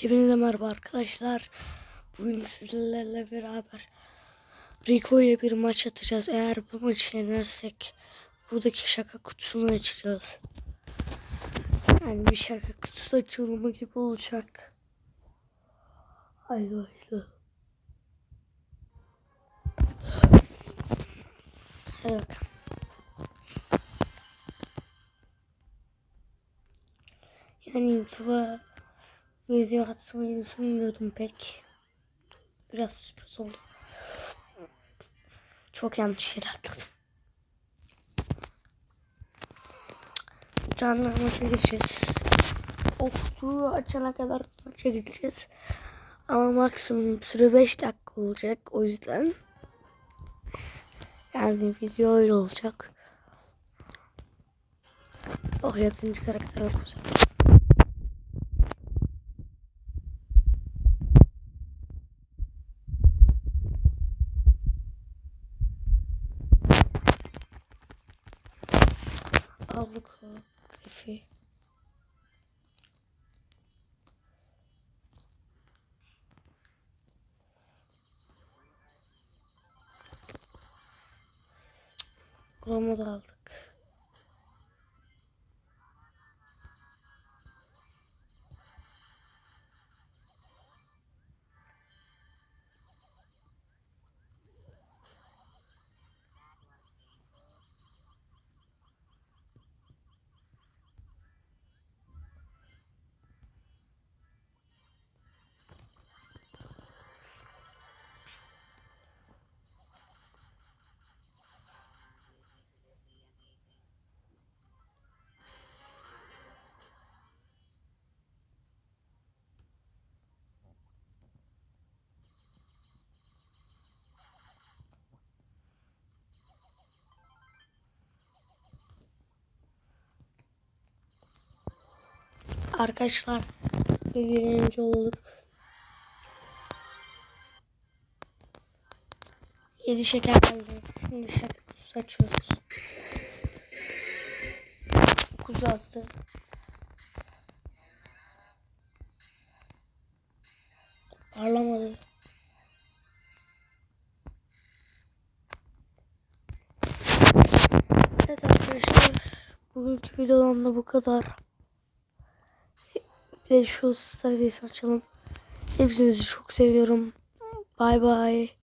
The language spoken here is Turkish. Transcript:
Hepinize merhaba arkadaşlar. Bugün sizlerle beraber Rico ile bir maç atacağız. Eğer bu maçı yenersek buradaki şaka kutusunu açacağız. Yani bir şaka kutusu açılımı gibi olacak. Haydi başla. Hadi bakalım. Yani YouTube'a video atmayı düşünmüyordum pek. Biraz sürpriz oldu. Çok yanlış yere atladım. Canlı maça gideceğiz. Ofluğu açana kadar maça gideceğiz. Ama maksimum süre 5 dakika olacak. O yüzden yani video öyle olacak. Oh yakıncı karakter olacak. Aldık o Efe. Kromu da aldık. Arkadaşlar bir birinci olduk. 7 şeker geldi. Şimdi şeker açıyoruz. 9 yazdı. Parlamadı. Evet arkadaşlar. Bugünkü videodan da bu kadar. Bir de şu açalım. Hepinizi çok seviyorum. Bay bay.